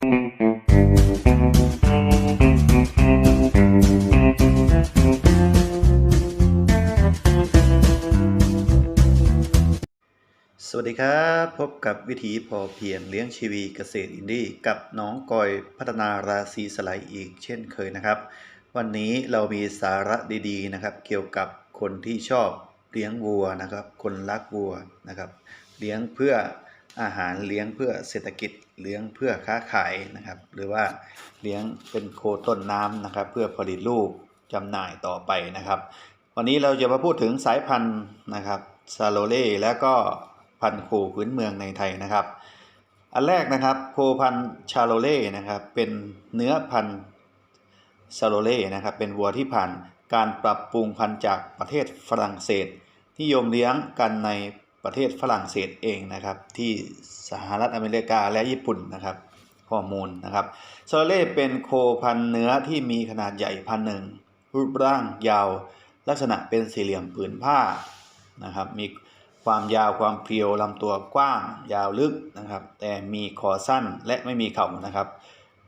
สวัสดีครับ พบกับวิถีพอเพียงเลี้ยงชีวีเกษตรอินดี้กับน้องกอยพัฒนาราศีสไลด์อีกเช่นเคยนะครับ วันนี้เรามีสาระดีๆนะครับ เกี่ยวกับคนที่ชอบเลี้ยงวัวนะครับ คนรักวัวนะครับ เลี้ยงเพื่ออาหารเลี้ยงเพื่อเศรษฐกิจ เลี้ยงเพื่อค้าขายนะครับ หรือว่าเลี้ยงเป็นโคต้นน้ำนะครับ เพื่อผลิตลูกจำหน่ายต่อไปนะครับ วันนี้เราจะมาพูดถึงสายพันธุ์นะครับซาโลเล่และก็พันธุ์โคพื้นเมืองในไทยนะครับ อันแรกนะครับโคพันธุ์ชาโลเล่นะครับ เป็นเนื้อพันธุ์ซาโลเล่นะครับ เป็นวัวที่ผ่านการปรับปรุงพันธุ์จากประเทศฝรั่งเศสนิยมเลี้ยงกันใน ประเทศฝรั่งเศสเองนะครับ ที่สหรัฐอเมริกาและญี่ปุ่นนะครับ ข้อมูลนะครับโลเล่เป็นโคพันเนื้อที่มีขนาดใหญ่พันหนึ่งรูปร่างยาว ลักษณะเป็นสี่เหลี่ยมผืนผ้านะครับ มีความยาวความเพียวลำตัวกว้าง ยาวลึกนะครับ แต่มีคอสั้นและไม่มีเข่านะครับ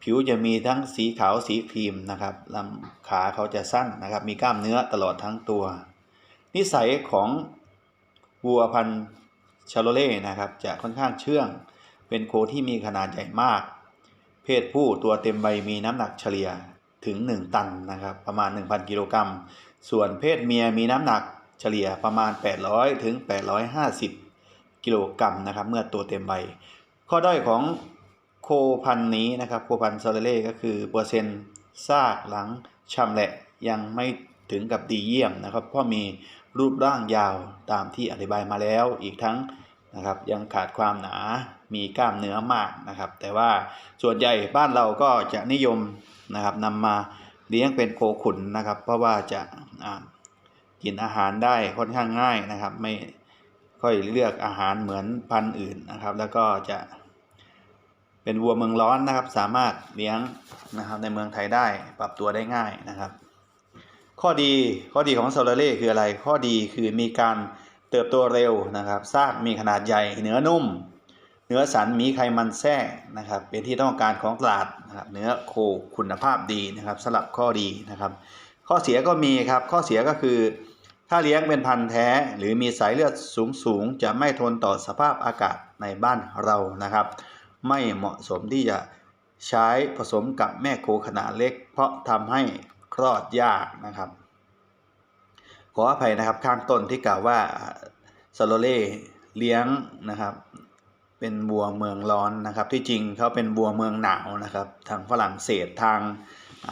ผิวจะมีทั้งสีขาวสีครีมนะครับลำขาเขาจะสั้นนะครับ มีกล้ามเนื้อตลอดทั้งตัว นิสัยของ วัวพันธุ์ชาโลเล่นะครับจะค่อนข้างเชื่อง เป็นโคที่มีขนาดใหญ่มาก เพศผู้ตัวเต็มใบมีน้ำหนักเฉลี่ยถึง 1 ตันนะครับประมาณ 1,000 กิโลกรัม ส่วนเพศเมียมีน้ำหนักเฉลี่ยประมาณ 800 ถึง 850 กิโลกรัมนะครับเมื่อตัวเต็มใบ ข้อด้อยของโคพันนี้นะครับโคพันซาเลเล่ก็คือเปอร์เซ็นต์ซากหลังชำแหละยังไม่ถึงกับดีเยี่ยมนะครับเพราะมี รูปร่างยาวตามที่อธิบายมาแล้วอีกทั้งนะครับยังขาดความหนา มีกล้ามเนื้อมากนะครับ แต่ว่าส่วนใหญ่บ้านเราก็จะนิยมนะครับนำมาเลี้ยงเป็นโคขุนนะครับ เพราะว่าจะอ่ากินอาหารได้ค่อนข้างง่ายนะครับ ไม่ค่อยเลือกอาหารเหมือนพันธุ์อื่นนะครับ แล้วก็จะเป็นวัวเมืองร้อนนะครับ สามารถเลี้ยงนะครับในเมืองไทยได้ปรับตัวได้ง่ายนะครับ ข้อดีข้อดีของโซลาเล่คืออะไร ข้อดีคือมีการเติบโตเร็วนะครับซากมีขนาดใหญ่เนื้อนุ่ม เนื้อสันมีไขมันแทรกนะครับ เป็นที่ต้องการของตลาดนะครับเนื้อโคคุณภาพดีนะครับสลับข้อดีนะครับ ข้อเสียก็มีครับข้อเสียก็คือ ถ้าเลี้ยงเป็นพันธุ์แท้ หรือมีสายเลือดสูงสูงจะไม่ทนต่อสภาพอากาศในบ้านเรานะครับ ไม่เหมาะสมที่จะใช้ผสมกับแม่โคขนาดเล็ก เพราะทำให้ คลอดยากนะครับ ขออภัยนะครับข้างต้นที่กล่าวว่าซาโลเล่เลี้ยงนะครับ เป็นบัวเมืองร้อนนะครับ ที่จริงเขาเป็นบัวเมืองหนาวนะครับ ทางฝรั่งเศสทางอ,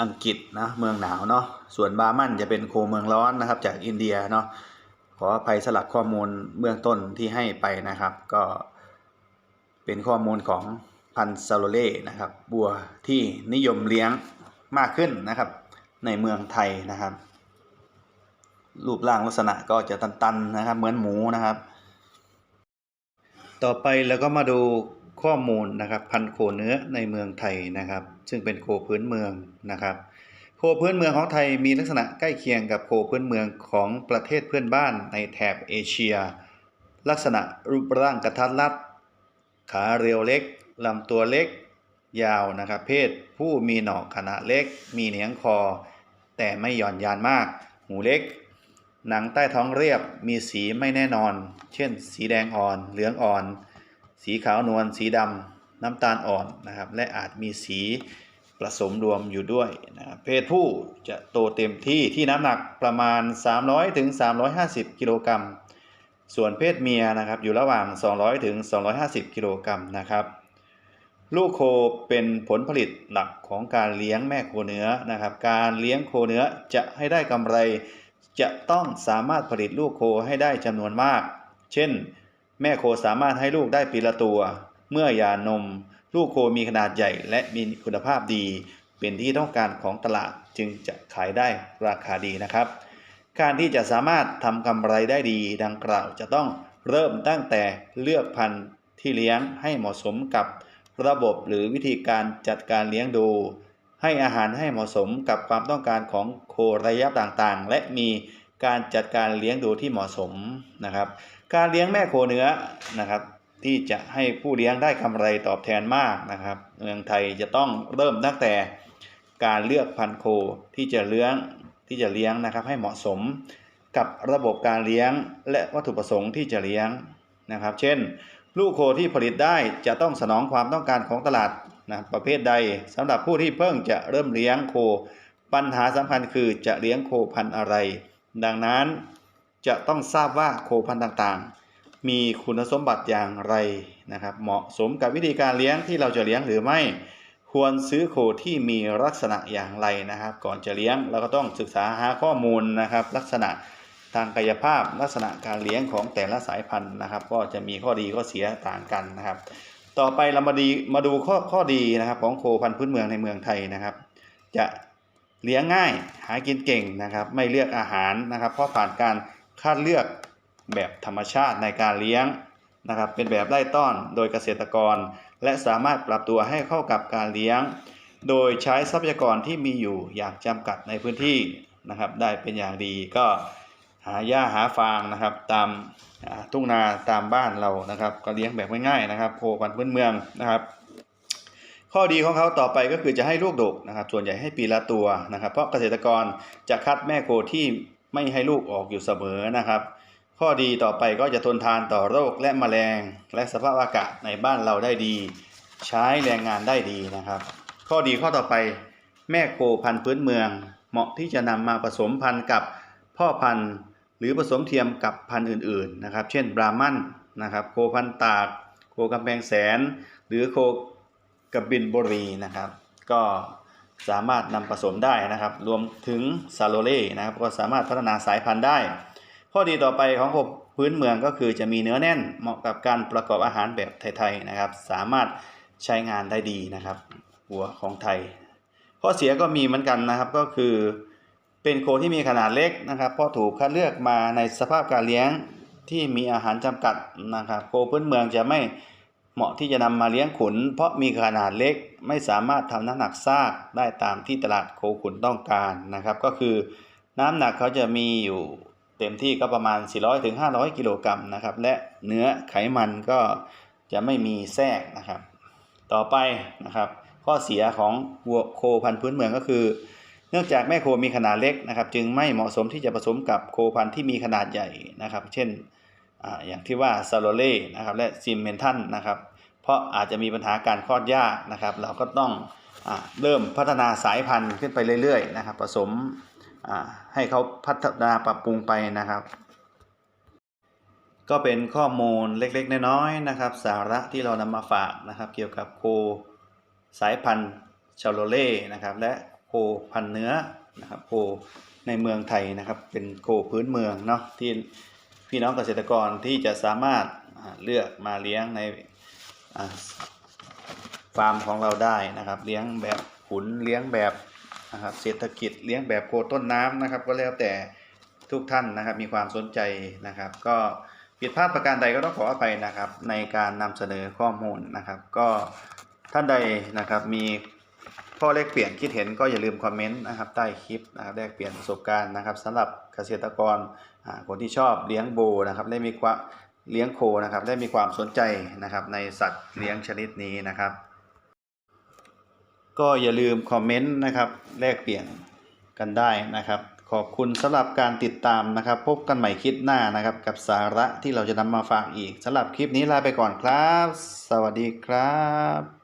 อังกฤษนะเมืองหนาวเนาะส่วนบามันจะเป็นโคเมืองร้อนนะครับ จากอินเดียเนาะขออภัยสลับข้อมูลเบื้องต้นที่ให้ไปนะครับ ก็เป็นข้อมูลของพันซาโลเล่นะครับ บัวที่นิยมเลี้ยงมากขึ้นนะครับ ในเมืองไทยนะครับ รูปร่างลักษณะก็จะตันๆนะครับ เหมือนหมูนะครับ ต่อไปเราก็มาดูข้อมูลนะครับพันโคเนื้อในเมืองไทยนะครับ ซึ่งเป็นโคพื้นเมืองนะครับ โคพื้นเมืองของไทยมีลักษณะใกล้เคียงกับโคพื้นเมืองของประเทศเพื่อนบ้านในแถบเอเชีย ลักษณะรูปร่างกระทัดรัดขาเรียวเล็กลำตัวเล็ก ยาวนะครับ เพศผู้มีหนอกขนาดเล็ก มีเหนียงคอ แต่ไม่หย่อนยานมาก หูเล็ก หนังใต้ท้องเรียบ มีสีไม่แน่นอน เช่น สีแดงอ่อน เหลืองอ่อน สีขาวนวล สีดำ น้ำตาลอ่อนนะครับ และอาจมีสีผสมรวมอยู่ด้วยนะครับเพศผู้จะโตเต็มที่ที่น้ำหนักประมาณ 300ถึง350 กิโลกรัม ส่วนเพศเมียนะครับอยู่ระหว่าง 200ถึง250 กิโลกรัมนะครับ ลูกโคเป็นผลผลิตหลักของการเลี้ยงแม่โคเนื้อนะครับ การเลี้ยงโคเนื้อจะให้ได้กำไร จะต้องสามารถผลิตลูกโคให้ได้จำนวนมาก เช่น แม่โคสามารถให้ลูกได้ปีละตัว เมื่อยานม ลูกโคมีขนาดใหญ่และมีคุณภาพดี เป็นที่ต้องการของตลาดจึงจะขายได้ราคาดีนะครับ การที่จะสามารถทำกำไรได้ดีดังกล่าวจะต้องเริ่มตั้งแต่เลือกพันธุ์ที่เลี้ยงให้เหมาะสมกับ ระบบหรือวิธีการจัดการเลี้ยงดู ให้อาหารให้เหมาะสมกับความต้องการของโคระยะต่างๆ และมีการจัดการเลี้ยงดูที่เหมาะสมนะครับ การเลี้ยงแม่โคเนื้อนะครับที่จะให้ผู้เลี้ยงได้กำไรตอบแทนมากนะครับ เมืองไทยจะต้องเริ่มตั้งแต่การเลือกพันธุ์โคที่จะเลี้ยงที่จะเลี้ยงนะครับ ให้เหมาะสมกับระบบการเลี้ยงและวัตถุประสงค์ที่จะเลี้ยงนะครับ เช่น ลูกโคที่ผลิตได้จะต้องสนองความต้องการของตลาดนะประเภทใดสำหรับผู้ที่เพิ่งจะเริ่มเลี้ยงโค ปัญหาสำคัญคือจะเลี้ยงโคพันธุ์อะไร ดังนั้นจะต้องทราบว่าโคพันธุ์ต่างๆ มีคุณสมบัติอย่างไรนะครับ เหมาะสมกับวิธีการเลี้ยงที่เราจะเลี้ยงหรือไม่ ควรซื้อโคที่มีลักษณะอย่างไรนะครับ ก่อนจะเลี้ยงเราก็ต้องศึกษาหาข้อมูลนะครับ ลักษณะ ทางกายภาพลักษณะการเลี้ยงของแต่ละสายพันธุ์นะครับ ก็จะมีข้อดีข้อเสียต่างกันนะครับ ต่อไปเรามาดีมาดูข้อข้อดีนะครับ ของโคพันธุ์พื้นเมืองในเมืองไทยนะครับ จะเลี้ยงง่ายหากินเก่งนะครับ ไม่เลือกอาหารนะครับ เพราะผ่านการคัดเลือกแบบธรรมชาติในการเลี้ยงนะครับ เป็นแบบไล่ต้อนโดยเกษตรกร และสามารถปรับตัวให้เข้ากับการเลี้ยง โดยใช้ทรัพยากรที่มีอยู่อย่างจำกัดในพื้นที่นะครับ ได้เป็นอย่างดีก็ หาหญ้าหาฟางนะครับ ตามทุ่งนาตามบ้านเรานะครับ ก็เลี้ยงแบบง่ายๆนะครับ โคพันธุ์พื้นเมืองนะครับ ข้อดีของเขาต่อไปก็คือจะให้ลูกดกนะครับ ส่วนใหญ่ให้ปีละตัวนะครับ เพราะเกษตรกรจะคัดแม่โคที่ไม่ให้ลูกออกอยู่เสมอนะครับ ข้อดีต่อไปก็จะทนทานต่อโรคและแมลง และสภาพอากาศในบ้านเราได้ดี ใช้แรงงานได้ดีนะครับ ข้อดีข้อต่อไปแม่โคพันธุ์พื้นเมือง เหมาะที่จะนำมาผสมพันธุ์กับพ่อพันธุ์ หรือผสมเทียมกับพันธุ์อื่นๆนะครับ เช่นบรามันนะครับ โคพันตาก โคกำแพงแสน หรือโคกระบินบุรีนะครับ ก็สามารถนำผสมได้นะครับ รวมถึงซาโลเล่นะครับ ก็สามารถพัฒนาสายพันธุ์ได้ ข้อดีต่อไปของโคพื้นเมืองก็คือจะมีเนื้อแน่นเหมาะกับการประกอบอาหารแบบไทยๆนะครับ สามารถใช้งานได้ดีนะครับ หัวของไทย ข้อเสียก็มีเหมือนกันนะครับก็คือ เป็นโคที่มีขนาดเล็กนะครับเพราะถูกคัดเลือกมาในสภาพการเลี้ยงที่มีอาหารจำกัดนะครับโคพื้นเมืองจะไม่เหมาะที่จะนำมาเลี้ยงขุน เพราะมีขนาดเล็กไม่สามารถทำน้ำหนักซากได้ตามที่ตลาดโคขุนต้องการนะครับ ก็คือน้ำหนักเขาจะมีอยู่เต็มที่ก็ประมาณ 400ถึง500กิโลกรัมนะครับ และเนื้อไขมันก็จะไม่มีแทรกนะครับ ต่อไปนะครับ ข้อเสียของวัวโคพันธุ์พื้นเมืองก็คือ เนื่องจากแม่โคมีขนาดเล็กนะครับ จึงไม่เหมาะสมที่จะผสมกับโคพันธุ์ที่มีขนาดใหญ่นะครับ เช่นออย่างที่ว่าซาโลเล่นะครับและซิมเมนทันนะครับ เพราะอาจจะมีปัญหาการคลอดยากนะครับ เราก็ต้องอเริ่มพัฒนาสายพันธุ์ขึ้นไปเรื่อยๆนะครับ ผสมให้เขาพัฒนาปรับปรุงไปนะครับก็เป็นข้อมูลเล็กๆ น้อยๆนะครับ สาระที่เรานำมาฝากนะครับ เกี่ยวกับโคสายพันธุ์ชาโลเล่นะครับ และ โคพันเนื้อนะครับโคในเมืองไทยนะครับ เป็นโคพื้นเมืองเนาะที่พี่น้องเกษตรกรที่จะสามารถเลือกมาเลี้ยงในฟาร์มของเราได้นะครับ เลี้ยงแบบขุนเลี้ยงแบบนะครับเศรษฐกิจเลี้ยงแบบโคต้นน้ำนะครับ ก็แล้วแต่ทุกท่านนะครับมีความสนใจนะครับ ก็ผิดพลาดประการใดก็ต้องขออภัยนะครับ ในการนำเสนอข้อมูลนะครับ ก็ท่านใดนะครับมี ข้อแลกเปลี่ยนคิดเห็นก็อย่าลืมคอมเมนต์นะครับใต้คลิปนะครับแลกเปลี่ยนประสบการณ์นะครับสำหรับเกษตรกรคนที่ชอบเลี้ยงโบนะครับได้มีความเลี้ยงโคนะครับได้มีความสนใจนะครับในสัตว์เลี้ยงชนิดนี้นะครับ ก็อย่าลืมคอมเมนต์นะครับแลกเปลี่ยนกันได้นะครับ ขอบคุณสำหรับการติดตามนะครับ พบกันใหม่คลิปหน้านะครับ กับสาระที่เราจะนำมาฝากอีกสำหรับคลิปนี้ลาไปก่อนครับ สวัสดีครับ